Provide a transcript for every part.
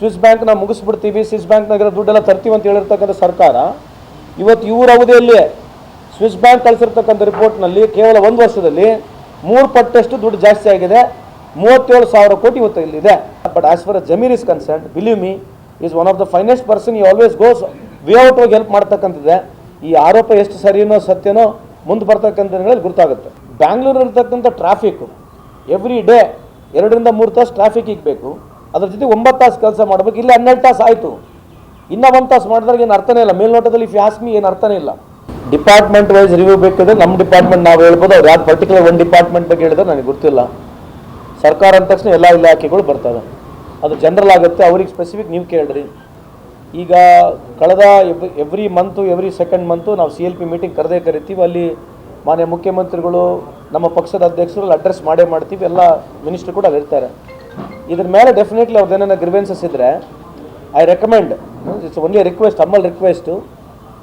Swiss ಬ್ಯಾಂಕ್ನ ಮುಗಿಸ್ಬಿಡ್ತೀವಿ Swiss ಬ್ಯಾಂಕ್ನಾಗಿರೋ ದುಡ್ಡೆಲ್ಲ ತರ್ತೀವಿ ಅಂತ ಹೇಳಿರ್ತಕ್ಕಂಥ ಸರ್ಕಾರ ಇವತ್ತು ಇವರ ಅವಧಿಯಲ್ಲಿ ಸ್ವಿಸ್ ಬ್ಯಾಂಕ್ ಕಳಿಸಿರ್ತಕ್ಕಂಥ ರಿಪೋರ್ಟ್ನಲ್ಲಿ ಕೇವಲ ಒಂದು ವರ್ಷದಲ್ಲಿ ಮೂರು ಪಟ್ಟಷ್ಟು ದುಡ್ಡು ಜಾಸ್ತಿ ಆಗಿದೆ. ಮೂವತ್ತೇಳು ಸಾವಿರ ಕೋಟಿ ಇವತ್ತು ಇಲ್ಲಿದೆ. But as far Zameer is concern believe me is one of the finest person he always goes way out ಹೋಗಿ ಹೆಲ್ಪ್ ಮಾಡ್ತಕ್ಕಂಥದ್ದೇ. ಈ ಆರೋಪ ಎಷ್ಟು ಸರಿನೋ ಸತ್ಯನೋ ಮುಂದೆ ಬರ್ತಕ್ಕಂಥ ಗೊತ್ತಾಗುತ್ತೆ ಬ್ಯಾಂಗ್ಳೂರಲ್ಲಿರ್ತಕ್ಕಂಥ ಟ್ರಾಫಿಕ್ ಎವ್ರಿ ಡೇ ಎರಡರಿಂದ ಮೂರು ತಾಸು ಟ್ರಾಫಿಕ್ ಬೇಕು ಅದ್ರ ಜೊತೆ ಒಂಬತ್ತು ತಾಸು ಕೆಲಸ ಮಾಡ್ಬೇಕು. ಇಲ್ಲಿ ಹನ್ನೆರಡು ತಾಸು ಆಯಿತು. ಇನ್ನೂ ಒಂದು ತಾಸು ಮಾಡಿದಾಗ ಏನು ಅರ್ಥನೇ ಇಲ್ಲ. ಮೇಲ್ನೋಟದಲ್ಲಿ ಇಫ್ ಯಾಸ್ಮಿ ಏನು ಅರ್ಥನೇ ಇಲ್ಲ. ಡಿಪಾರ್ಟ್ಮೆಂಟ್ ವೈಸ್ ರಿವ್ಯೂ ಬೇಕಾದ್ರೆ ನಮ್ಮ ಡಿಪಾರ್ಟ್ಮೆಂಟ್ ನಾವು ಹೇಳ್ಬೋದು. ಅವ್ರು ಯಾವ್ದು ಪರ್ಟಿಕ್ಯುಲರ್ ಒಂದು ಡಿಪಾರ್ಟ್ಮೆಂಟ್ ಬಗ್ಗೆ ಹೇಳಿದ್ರೆ ನನಗೆ ಗೊತ್ತಿಲ್ಲ. ಸರ್ಕಾರ ಅಂದ ತಕ್ಷಣ ಎಲ್ಲ ಇಲಾಖೆಗಳು ಬರ್ತವೆ ಅದು ಜನರಲ್ ಆಗುತ್ತೆ. ಅವ್ರಿಗೆ ಸ್ಪೆಸಿಫಿಕ್ ನೀವು ಕೇಳ್ರಿ. ಈಗ ಕಳೆದ every month every second month ನಾವು ಸಿ ಎಲ್ ಪಿ ಮೀಟಿಂಗ್ ಕರೆದೇ ಕರಿತೀವಿ. ಅಲ್ಲಿ ಮಾನ್ಯ ಮುಖ್ಯಮಂತ್ರಿಗಳು ನಮ್ಮ ಪಕ್ಷದ ಅಧ್ಯಕ್ಷರು ಅಡ್ರೆಸ್ ಮಾಡೇ ಮಾಡ್ತೀವಿ. ಎಲ್ಲ ಮಿನಿಸ್ಟ್ರು ಕೂಡ ಇರ್ತಾರೆ ಇದ್ರ ಮೇಲೆ ಡೆಫಿನೆಟ್ಲಿ ಅವ್ರದ್ದು ಏನಾರ ಗ್ರಿವೆನ್ಸಸ್ ಇದ್ದರೆ I recommend it's only request humble request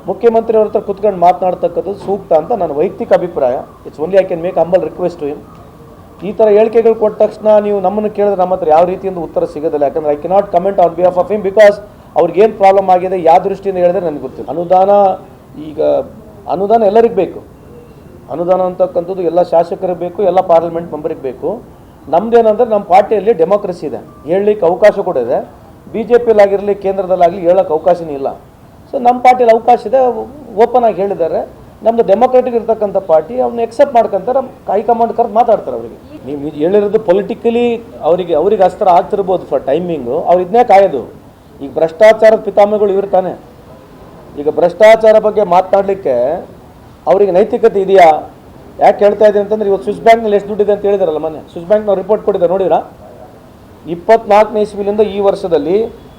ಮುಖ್ಯಮಂತ್ರಿ ಅವ್ರ ಹತ್ರ ಕುತ್ಕೊಂಡು ಮಾತನಾಡ್ತಕ್ಕದ್ದು ಸೂಕ್ತ ಅಂತ ನನ್ನ ವೈಯಕ್ತಿಕ ಅಭಿಪ್ರಾಯ. It's only I can make humble request to ಈ ಥರ ಹೇಳಿಕೆಗಳು ಕೊಟ್ಟ ತಕ್ಷಣ ನೀವು ನಮ್ಮನ್ನು ಕೇಳಿದ್ರೆ ನಮ್ಮ ಹತ್ರ ಯಾವ ರೀತಿಯಿಂದ ಉತ್ತರ ಸಿಗೋದಿಲ್ಲ. ಯಾಕಂದ್ರೆ I cannot comment on behalf of him because ಅವ್ರಿಗೇನು ಪ್ರಾಬ್ಲಮ್ ಆಗಿದೆ, ಯಾವ ದೃಷ್ಟಿಯಿಂದ ಹೇಳಿದ್ರೆ ನನಗೆ ಗೊತ್ತಿಲ್ಲ. ಅನುದಾನ, ಈಗ ಅನುದಾನ ಎಲ್ಲರಿಗೆ ಬೇಕು. ಅನುದಾನ ಅಂತಕ್ಕಂಥದ್ದು ಎಲ್ಲ ಶಾಸಕರಿಗೆ ಬೇಕು, ಎಲ್ಲ ಪಾರ್ಲಿಮೆಂಟ್ ಮೆಂಬರಿಗೆ ಬೇಕು. ನಮ್ದೇನಂದ್ರೆ ನಮ್ಮ ಪಾರ್ಟಿಯಲ್ಲಿ ಡೆಮೋಕ್ರಸಿ ಇದೆ. ಹೇಳಲಿಕ್ಕೆ ಅವಕಾಶ ಕೂಡ ಇದೆ. ಬಿ ಜೆ ಪಿಲಾಗಿರಲಿ ಕೇಂದ್ರದಲ್ಲಾಗಲಿ ಹೇಳೋಕ್ಕೆ ಅವಕಾಶನೇ ಇಲ್ಲ. ಸೊ ನಮ್ಮ ಪಾರ್ಟಿಯಲ್ಲಿ ಅವಕಾಶ ಇದೆ. ಓಪನ್ ಆಗಿ ಹೇಳಿದ್ದಾರೆ. ನಮ್ಮದು ಡೆಮೊಕ್ರೆಟಿಕ್ ಇರ್ತಕ್ಕಂಥ ಪಾರ್ಟಿ, ಅವ್ನ ಎಕ್ಸೆಪ್ಟ್ ಮಾಡ್ಕೊಂತಾರೆ. ಹೈಕಮಾಂಡ್ ಕರೆದು ಮಾತಾಡ್ತಾರೆ ಅವರಿಗೆ. ನೀವು ಇದು ಹೇಳಿರೋದು ಪೊಲಿಟಿಕಲಿ ಅವರಿಗೆ, ಅವ್ರಿಗೆ ಅಸ್ತ್ರ ಆಗ್ತಿರ್ಬೋದು ಫಾರ್ ಟೈಮಿಂಗು ಅವ್ರು ಇದನ್ನೇ ಕಾಯೋದು. ಈಗ ಭ್ರಷ್ಟಾಚಾರದ ಪಿತಾಮಗಳು ಇವ್ರು ತಾನೆ. ಈಗ ಭ್ರಷ್ಟಾಚಾರ ಬಗ್ಗೆ ಮಾತನಾಡಲಿಕ್ಕೆ ಅವರಿಗೆ ನೈತಿಕತೆ ಇದೆಯಾ? ಯಾಕೆ ಹೇಳ್ತಾ ಇದ್ದೀನಿ ಅಂತಂದ್ರೆ ಇವತ್ತು ಸ್ವಿಸ್ ಬ್ಯಾಂಕ್ನಲ್ಲಿ ಎಷ್ಟು ದುಡ್ಡಿದೆ ಅಂತ ಹೇಳಿದಾರಲ್ಲ ಮೊನ್ನೆ. ಸ್ವಿಸ್ ಬ್ಯಾಂಕ್ನವ್ರು ರಿಪೋರ್ಟ್ ಕೊಟ್ಟಿದ್ದಾರೆ, ನೋಡಿದ್ರ? ಇಪ್ಪತ್ನಾಲ್ಕನೇ ಇಸ್ವಿಲಿಂದ ಈ ವರ್ಷದಲ್ಲಿ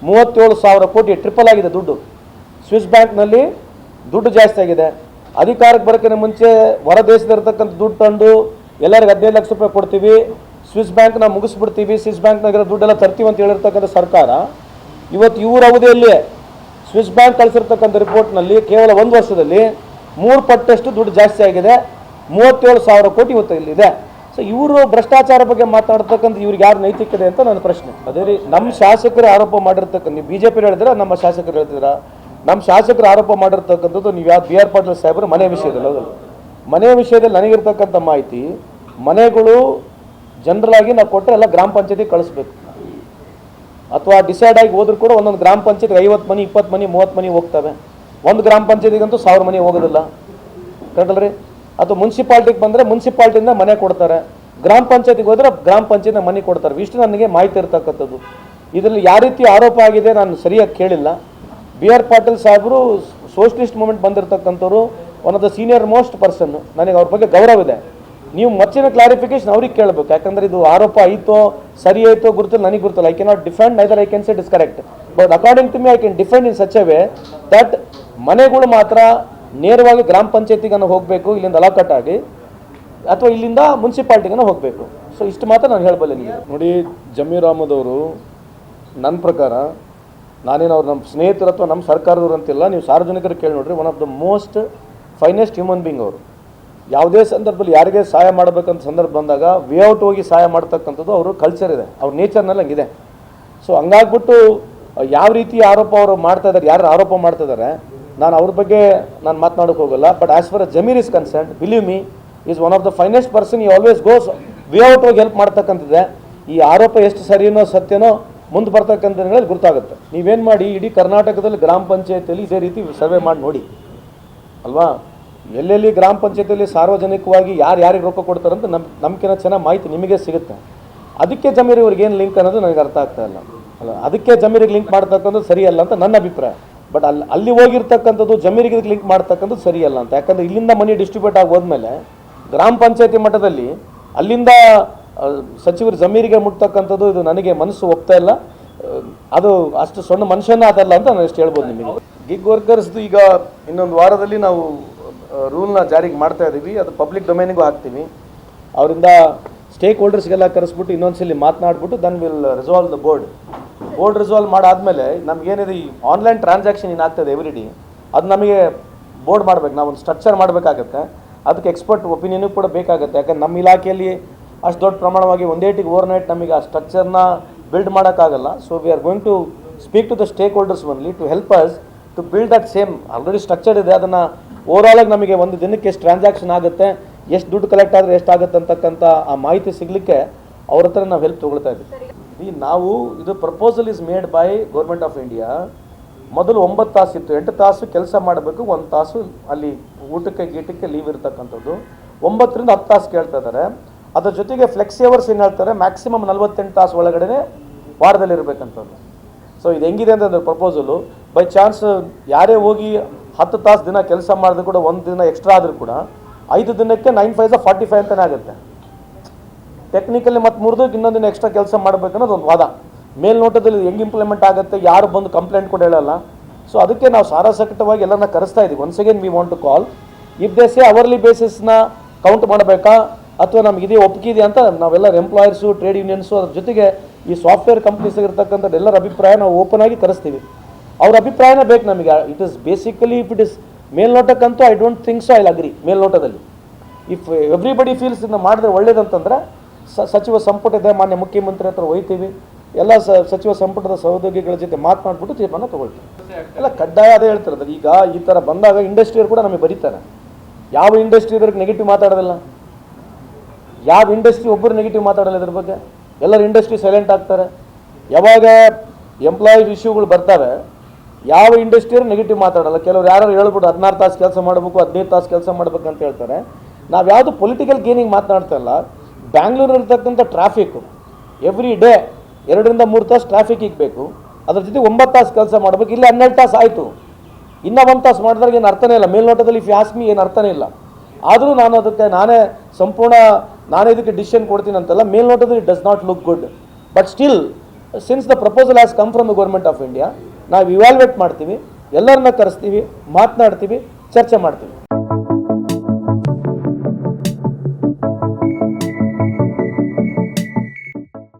ಮೂವತ್ತೇಳು ಸಾವಿರ ಕೋಟಿ ಟ್ರಿಪಲ್ ಆಗಿದೆ ದುಡ್ಡು. ಸ್ವಿಸ್ ಬ್ಯಾಂಕ್ನಲ್ಲಿ ದುಡ್ಡು ಜಾಸ್ತಿ ಆಗಿದೆ. ಅಧಿಕಾರಕ್ಕೆ ಬರೋಕ್ಕಿಂತ ಮುಂಚೆ ಹೊರ ದೇಶದಿರ್ತಕ್ಕಂಥ ದುಡ್ಡು ತಂದು ಎಲ್ಲರಿಗೂ ಹದಿನೈದು ಲಕ್ಷ ರೂಪಾಯಿ ಕೊಡ್ತೀವಿ. ಸ್ವಿಸ್ ಬ್ಯಾಂಕ್ನ ಮುಗಿಸ್ಬಿಡ್ತೀವಿ. ಸ್ವಿಸ್ ಬ್ಯಾಂಕ್ನಾಗಿರೋ ದುಡ್ಡೆಲ್ಲ ತರ್ತೀವಿ ಅಂತ ಹೇಳಿರ್ತಕ್ಕಂಥ ಸರ್ಕಾರ ಇವತ್ತು ಇವ್ರ ಅವಧಿಯಲ್ಲಿ ಸ್ವಿಸ್ ಬ್ಯಾಂಕ್ ಕಳಿಸಿರ್ತಕ್ಕಂಥ ರಿಪೋರ್ಟ್ನಲ್ಲಿ ಕೇವಲ ಒಂದು ವರ್ಷದಲ್ಲಿ ಮೂರು ಪಟ್ಟಷ್ಟು ದುಡ್ಡು ಜಾಸ್ತಿ ಆಗಿದೆ. ಮೂವತ್ತೇಳು ಸಾವಿರ ಕೋಟಿ ಇವತ್ತು ಇಲ್ಲಿದೆ. ಸೊ ಇವರು ಭ್ರಷ್ಟಾಚಾರ ಬಗ್ಗೆ ಮಾತಾಡ್ತಕ್ಕಂಥ ಇವ್ರಿಗೆ ಯಾರು ನೈತಿಕತೆ ಅಂತ ನನ್ನ ಪ್ರಶ್ನೆ. ಅದೇ ರೀ ನಮ್ಮ ಶಾಸಕರು ಆರೋಪ ಮಾಡಿರ್ತಕ್ಕಂಥ ನೀವು ಬಿ ಜೆ ಪಿ ಹೇಳಿದ್ರೆ, ನಮ್ಮ ಶಾಸಕರು ಹೇಳ್ತಿದ್ರ? ನಮ್ಮ ಶಾಸಕರು ಆರೋಪ ಮಾಡಿರ್ತಕ್ಕಂಥದ್ದು ನೀವು ಯಾವ ಬಿ ಆರ್ ಪಾಟೀಲ್ ಸಾಹೇಬರು ಮನೆ ವಿಷಯದಲ್ಲಿ, ಹೌದಲ್ಲ? ಮನೆ ವಿಷಯದಲ್ಲಿ ನನಗಿರ್ತಕ್ಕಂಥ ಮಾಹಿತಿ, ಮನೆಗಳು ಜನರಲ್ ಆಗಿ ನಾವು ಕೊಟ್ಟರೆ ಎಲ್ಲ ಗ್ರಾಮ ಪಂಚಾಯತಿ ಕಳಿಸ್ಬೇಕು. ಅಥವಾ ಡಿಸೈಡ್ ಆಗಿ ಹೋದ್ರು ಕೂಡ ಒಂದೊಂದು ಗ್ರಾಮ ಪಂಚಾಯತ್ಗೆ ಐವತ್ತು ಮನೆ ಇಪ್ಪತ್ತು ಮನೆ ಮೂವತ್ತು ಮನೆ ಹೋಗ್ತವೆ. ಒಂದು ಗ್ರಾಮ ಪಂಚಾಯತಿಗಂತೂ ಸಾವಿರ ಮನೆ ಹೋಗೋದಿಲ್ಲ. ಕರೆಕ್ಟಲ್ರಿ ಅಥವಾ ಮುನ್ಸಿಪಾಲ್ಟಿಗೆ ಬಂದರೆ ಮುನ್ಸಿಪಾಲ್ಟಿಯಿಂದ ಮನೆ ಕೊಡ್ತಾರೆ. ಗ್ರಾಮ ಪಂಚಾಯತಿಗೆ ಹೋದರೆ ಗ್ರಾಮ ಪಂಚಾಯತ್ನ ಮನೆ ಕೊಡ್ತಾರೆ. ಇಷ್ಟು ನನಗೆ ಮಾಹಿತಿ ಇರ್ತಕ್ಕಂಥದ್ದು. ಇದರಲ್ಲಿ ಯಾವ ರೀತಿ ಆರೋಪ ಆಗಿದೆ ನಾನು ಸರಿಯಾಗಿ ಕೇಳಿಲ್ಲ. ಬಿ ಆರ್ ಪಾಟೀಲ್ ಸಾಹೇಬರು socialist movement ಬಂದಿರತಕ್ಕಂಥವ್ರು one of the senior most person ನನಗೆ ಅವ್ರ ಬಗ್ಗೆ ಗೌರವ ಇದೆ. ನೀವು ಮಚ್ಚಿನ ಕ್ಲಾರಿಫಿಕೇಶನ್ ಅವ್ರಿಗೆ ಕೇಳಬೇಕು. ಯಾಕಂದರೆ ಇದು ಆರೋಪ ಆಯಿತೋ, ಸರಿ ಆಯಿತೋ ಗುರುತಿಲ್ಲ, ನನಗೆ ಗುರುತಿಲ್ಲ. I cannot defend either I can say it is correct but according to me I can defend in such a way that ಮನೆಗಳು ಮಾತ್ರ ನೇರವಾಗಿ ಗ್ರಾಮ ಪಂಚಾಯತಿಗನ್ನು ಹೋಗಬೇಕು, ಇಲ್ಲಿಂದ ಅಲಾಕಟ್ ಆಗಿ ಅಥವಾ ಇಲ್ಲಿಂದ ಮುನ್ಸಿಪಾಲ್ಟಿಗನ್ನು ಹೋಗಬೇಕು. ಸೊ ಇಷ್ಟು ಮಾತ್ರ ನಾನು ಹೇಳಬಲ್ಲೆ ನೀವು ನೋಡಿ, ಜಮೀರ್ ಅಹಮದ್ ಅವರು ನನ್ನ ಪ್ರಕಾರ, ನಾನೇನು ಅವ್ರು ನಮ್ಮ ಸ್ನೇಹಿತರು ಅಥವಾ ನಮ್ಮ ಸರ್ಕಾರದವ್ರು ಅಂತಿಲ್ಲ, ನೀವು ಸಾರ್ವಜನಿಕರು ಕೇಳಿ ನೋಡ್ರಿ one of the most finest human being ಅವರು. ಯಾವುದೇ ಸಂದರ್ಭದಲ್ಲಿ ಯಾರಿಗೆ ಸಹಾಯ ಮಾಡಬೇಕಂತ ಸಂದರ್ಭ ಬಂದಾಗ ಔಟ್ ಹೋಗಿ ಸಹಾಯ ಮಾಡ್ತಕ್ಕಂಥದ್ದು ಅವರು ಕಲ್ಚರ್ ಇದೆ. ಅವ್ರ ನೇಚರ್ನಲ್ಲಿ ಹಂಗಿದೆ. ಸೊ ಹಂಗಾಗ್ಬಿಟ್ಟು, ಯಾವ ರೀತಿ ಆರೋಪ ಅವರು ಮಾಡ್ತಾ ಇದ್ದಾರೆ, ಯಾರು ಆರೋಪ ಮಾಡ್ತಾ ಇದ್ದಾರೆ ನಾನು ಅವ್ರ ಬಗ್ಗೆ ನಾನು ಮಾತನಾಡೋಕೆ ಹೋಗಲ್ಲ but as far Zameer is concern believe me is one of the finest person he always goes way out ಹೋಗಿ ಹೆಲ್ಪ್ ಮಾಡ್ತಕ್ಕಂಥದ್ದೇ. ಈ ಆರೋಪ ಎಷ್ಟು ಸರಿನೋ ಸತ್ಯನೋ ಮುಂದೆ ಬರ್ತಕ್ಕಂಥ ದಿನಗಳಲ್ಲಿ ಗೊತ್ತಾಗುತ್ತೆ ನೀವೇನು ಮಾಡಿ, ಇಡೀ ಕರ್ನಾಟಕದಲ್ಲಿ ಗ್ರಾಮ ಪಂಚಾಯತಿಯಲ್ಲಿ ಇದೇ ರೀತಿ ಸರ್ವೆ ಮಾಡಿ ನೋಡಿ. ಅಲ್ವಾ? ಎಲ್ಲೆಲ್ಲಿ ಗ್ರಾಮ ಪಂಚಾಯತಿಯಲ್ಲಿ ಸಾರ್ವಜನಿಕವಾಗಿ ಯಾರು ಯಾರಿಗೆ ರೊಕ್ಕ ಕೊಡ್ತಾರಂತ ನಮ್ಮ ನಮ್ಕಿನ ಚೆನ್ನಾಗಿ ಮಾಹಿತಿ ನಿಮಗೆ ಸಿಗುತ್ತೆ. ಅದಕ್ಕೆ ಜಮೀರ್ ಇವ್ರಿಗೆ ಏನು ಲಿಂಕ್ ಅನ್ನೋದು ನನಗೆ ಅರ್ಥ ಆಗ್ತಾ ಇಲ್ಲ. ಅಲ್ಲ, ಅದಕ್ಕೆ ಜಮೀರಿಗೆ ಲಿಂಕ್ ಮಾಡ್ತಕ್ಕಂಥದ್ದು ಸರಿಯಲ್ಲ ಅಂತ ನನ್ನ ಅಭಿಪ್ರಾಯ. ಬಟ್ ಅಲ್ಲಿ ಅಲ್ಲಿ ಹೋಗಿರ್ತಕ್ಕಂಥದ್ದು ಜಮೀರಿಗೆ ಲಿಂಕ್ ಮಾಡ್ತಕ್ಕಂಥದ್ದು ಸರಿಯಲ್ಲ ಅಂತ. ಯಾಕಂದ್ರೆ ಇಲ್ಲಿಂದ ಮನಿ ಡಿಸ್ಟ್ರಿಬ್ಯೂಟ್ ಆಗಿ ಹೋದ್ಮೇಲೆ ಗ್ರಾಮ ಪಂಚಾಯತಿ ಮಟ್ಟದಲ್ಲಿ ಅಲ್ಲಿಂದ ಸಚಿವರು ಜಮೀರಿಗೆ ಮುಟ್ತಕ್ಕಂಥದ್ದು ಇದು ನನಗೆ ಮನಸ್ಸು ಒಪ್ತಾ ಇಲ್ಲ. ಅದು ಅಷ್ಟು ಸಣ್ಣ ಮನುಷ್ಯನ ಅದಲ್ಲ ಅಂತ ನಾನು ಎಷ್ಟು ಹೇಳ್ಬೋದು ನಿಮಗೆ. ಗಿಗ್ ವರ್ಕರ್ಸ್ದು ಈಗ ಇನ್ನೊಂದು ವಾರದಲ್ಲಿ ನಾವು ರೂಲ್ನ ಜಾರಿಗೆ ಮಾಡ್ತಾ ಇದ್ದೀವಿ ಅದು ಪಬ್ಲಿಕ್ ಡೊಮೈನಿಗೂ ಹಾಕ್ತೀವಿ. ಅವರಿಂದ ಸ್ಟೇಕ್ ಹೋಲ್ಡರ್ಸ್ಗೆಲ್ಲ ಕರೆಸ್ಬಿಟ್ಟು ಇನ್ನೊಂದ್ಸಲಿ ಮಾತನಾಡ್ಬಿಟ್ಟು then will resolve the board board resolve ಮಾಡಾದ್ಮೇಲೆ ನಮಗೇನಿದೆ ಈ ಆನ್ಲೈನ್ ಟ್ರಾನ್ಸಾಕ್ಷನ್ ಏನಾಗ್ತದೆ ಎವ್ರಿ ಡೇ ಅದು ನಮಗೆ ಬೋರ್ಡ್ ಮಾಡ್ಬೇಕು, ನಾವು ಒಂದು ಸ್ಟ್ರಕ್ಚರ್ ಮಾಡಬೇಕಾಗತ್ತೆ, ಅದಕ್ಕೆ ಎಕ್ಸ್ಪರ್ಟ್ ಒಪಿನಿಯನ್ ಕೂಡ ಬೇಕಾಗುತ್ತೆ. ಯಾಕಂದ್ರೆ ನಮ್ಮ ಇಲಾಖೆಯಲ್ಲಿ ಅಷ್ಟು ದೊಡ್ಡ ಪ್ರಮಾಣವಾಗಿ ಒಂದೇಟಿಗೆ ಓವರ್ ನೈಟ್ ನಮಗೆ ಆ ಸ್ಟ್ರಕ್ಚರ್ನ ಬಿಲ್ಡ್ ಮಾಡೋಕ್ಕಾಗಲ್ಲ. So we are going to speak to the stakeholders only to help us to build that same already structure ಇದೆ. ಅದನ್ನು ಆಗಿ ನಮಗೆ ಒಂದು ದಿನಕ್ಕೆ ಎಷ್ಟು ಟ್ರಾನ್ಸಾಕ್ಷನ್ ಆಗುತ್ತೆ, ಎಷ್ಟು ದುಡ್ಡು ಕಲೆಕ್ಟ್ ಆದರೆ ಎಷ್ಟಾಗುತ್ತೆ ಅಂತಕ್ಕಂಥ ಆ ಮಾಹಿತಿ ಸಿಗಲಿಕ್ಕೆ ಅವ್ರ ಹತ್ರ ನಾವು ಹೆಲ್ಪ್ ತೊಗೊಳ್ತಾ ಇದ್ದೀವಿ. ಈ ನಾವು ಇದು proposal is made by government of India ಮೊದಲು ಒಂಬತ್ತು ತಾಸು ಇತ್ತು. ಎಂಟು ತಾಸು ಕೆಲಸ ಮಾಡಬೇಕು. ಒಂದು ತಾಸು ಅಲ್ಲಿ ಊಟಕ್ಕೆ, ಗೀಟಕ್ಕೆ ಲೀವ್ ಇರ್ತಕ್ಕಂಥದ್ದು. ಒಂಬತ್ತರಿಂದ ಹತ್ತು ತಾಸು ಕೇಳ್ತಾ ಇದ್ದಾರೆ. ಅದ್ರ ಜೊತೆಗೆ ಫ್ಲೆಕ್ಸಿ ಅವರ್ಸ್ ಏನು ಹೇಳ್ತಾರೆ? ಮ್ಯಾಕ್ಸಿಮಮ್ ನಲ್ವತ್ತೆಂಟು ತಾಸು ಒಳಗಡೆ ವಾರದಲ್ಲಿ ಇರಬೇಕಂಥದ್ದು ಸೊ ಇದು ಹೆಂಗಿದೆ ಅಂತಂದ್ರೆ ಪ್ರಪೋಸಲು ಬೈ ಚಾನ್ಸ್ ಯಾರೇ ಹೋಗಿ ಹತ್ತು ತಾಸು ದಿನ ಕೆಲಸ ಮಾಡಿದ್ರು ಕೂಡ, ಒಂದು ದಿನ ಎಕ್ಸ್ಟ್ರಾ ಆದರೂ ಕೂಡ, ಐದು ದಿನಕ್ಕೆ ನೈನ್ ಫೈವ್ ಫಾರ್ಟಿ ಫೈವ್ ಅಂತಲೇ ಆಗುತ್ತೆ. ಟೆಕ್ನಿಕಲಿ ಮತ್ತು ಮುರಿದೋಗಿ ಇನ್ನೊಂದಿನ ಎಕ್ಸ್ಟ್ರಾ ಕೆಲಸ ಮಾಡಬೇಕನ್ನೋದು ಒಂದು ವಾದ. ಮೇಲ್ನೋಟದಲ್ಲಿ ಹೆಂಗೆ ಇಂಪ್ಲಿಮೆಂಟ್ ಆಗುತ್ತೆ, ಯಾರು ಬಂದು ಕಂಪ್ಲೇಂಟ್ ಕೂಡ ಹೇಳಲ್ಲ. ಸೊ ಅದಕ್ಕೆ ನಾವು ಸಾರಾಸಕಟವಾಗಿ ಎಲ್ಲರನ್ನ ಕರೆಸ್ತಾ ಇದ್ದೀವಿ once again we want to call if they say hourly ಬೇಸಿಸ್ನ count ಮಾಡಬೇಕಾ, ಅಥವಾ ನಮ್ಗೆ ಇದೇ ಒಪ್ಪಿಗೆ ಇದೆ ಅಂತ ನಾವೆಲ್ಲರ ಎಂಪ್ಲಾಯರ್ಸು ಟ್ರೇಡ್ ಯೂನಿಯನ್ಸು ಅದ್ರ ಜೊತೆಗೆ ಈ ಸಾಫ್ಟ್ವೇರ್ ಕಂಪ್ನೀಸ್ ಇರ್ತಕ್ಕಂಥ ಎಲ್ಲರ ಅಭಿಪ್ರಾಯ ನಾವು ಓಪನ್ ಆಗಿ ಕರೆಸ್ತೀವಿ. ಅವ್ರ ಅಭಿಪ್ರಾಯನ ಬೇಕು ನಮಗೆ. It is basically if it is ಮೇಲ್ನೋಟಕ್ಕಂತೂ I don't think so I agree ಮೇಲ್ನೋಟದಲ್ಲಿ. If everybody feels ಇದನ್ನ ಮಾಡಿದ್ರೆ ಒಳ್ಳೇದಂತಂದ್ರೆ ಸಚಿವ ಸಂಪುಟದ ಮಾನ್ಯ ಮುಖ್ಯಮಂತ್ರಿ ಹತ್ರ ಒಯ್ತೀವಿ ಎಲ್ಲ ಸಚಿವ ಸಂಪುಟದ ಸಹೋದ್ಯೋಗಿಗಳ ಜೊತೆ ಮಾತನಾಡ್ಬಿಟ್ಟು ತೀರ್ಮಾನ ತಗೊಳ್ತೀವಿ. ಎಲ್ಲ ಕಡ್ಡಾಯ ಅದೇ ಹೇಳ್ತಿರೋದು. ಈಗ ಈ ಥರ ಬಂದಾಗ ಇಂಡಸ್ಟ್ರೀಯರ್ ಕೂಡ ನಮಗೆ ಬರೀತಾರೆ. ಯಾವ ಇಂಡಸ್ಟ್ರಿಯವ್ರಿಗೆ ನೆಗೆಟಿವ್ ಮಾತಾಡೋದಿಲ್ಲ. ಯಾವ ಇಂಡಸ್ಟ್ರಿ ಒಬ್ಬರು ನೆಗೆಟಿವ್ ಮಾತಾಡಲ್ಲ ಇದ್ರ ಬಗ್ಗೆ. ಎಲ್ಲರ ಇಂಡಸ್ಟ್ರಿ ಸೈಲೆಂಟ್ ಆಗ್ತಾರೆ. ಯಾವಾಗ ಎಂಪ್ಲಾಯೀಸ್ ಇಶ್ಯೂಗಳು ಬರ್ತವೆ, ಯಾವ ಇಂಡಸ್ಟ್ರಿಯರು ನೆಗೆಟಿವ್ ಮಾತಾಡಲ್ಲ. ಕೆಲವರು ಯಾರು ಹೇಳ್ಬಿಟ್ಟು ಹದಿನಾರು ತಾಸು ಕೆಲಸ ಮಾಡಬೇಕು, ಹದಿನೈದು ತಾಸು ಕೆಲಸ ಮಾಡ್ಬೇಕು ಅಂತ ಹೇಳ್ತಾರೆ. ನಾವು ಯಾವುದು ಪೊಲಿಟಿಕಲ್ ಗೇನಿಂಗ್ ಮಾತನಾಡ್ತಾ ಇಲ್ಲ. ಬ್ಯಾಂಗ್ಳೂರು ಟ್ರಾಫಿಕ್ ಎವ್ರಿ ಡೇ ಎರಡರಿಂದ ಮೂರು ತಾಸು ಟ್ರಾಫಿಕ್ ಇಕ್ಬೇಕು. ಅದ್ರ ಜೊತೆ ಒಂಬತ್ತು ತಾಸು ಕೆಲಸ ಮಾಡಬೇಕು. ಇಲ್ಲಿ ಹನ್ನೆರಡು ತಾಸು ಆಯಿತು. ಇನ್ನೂ ಒಂದು ತಾಸು ಮಾಡಿದಾಗ ಏನು ಅರ್ಥನೇ ಇಲ್ಲ. ಮೇಲ್ನೋಟದಲ್ಲಿ ಇಫ್ ಯಾಸ್ಮಿ ಏನು ಅರ್ಥನೇ ಇಲ್ಲ. ಆದರೂ ನಾನು ಅದಕ್ಕೆ ನಾನೇ ಸಂಪೂರ್ಣ ನಾನೇ ಇದಕ್ಕೆ ಡಿಸಿಷನ್ ಕೊಡ್ತೀನಿ ಅಂತಲ್ಲ, ಮೇಲ್ನೋಟದಲ್ಲಿ does not look good but still since the proposal has come from the government of India ನಾವು ಇವ್ಯಾಲ್ವೇಟ್ ಮಾಡ್ತೀವಿ. ಎಲ್ಲರನ್ನ ಕರೆಸ್ತೀವಿ, ಮಾತನಾಡ್ತೀವಿ, ಚರ್ಚೆ ಮಾಡ್ತೀವಿ.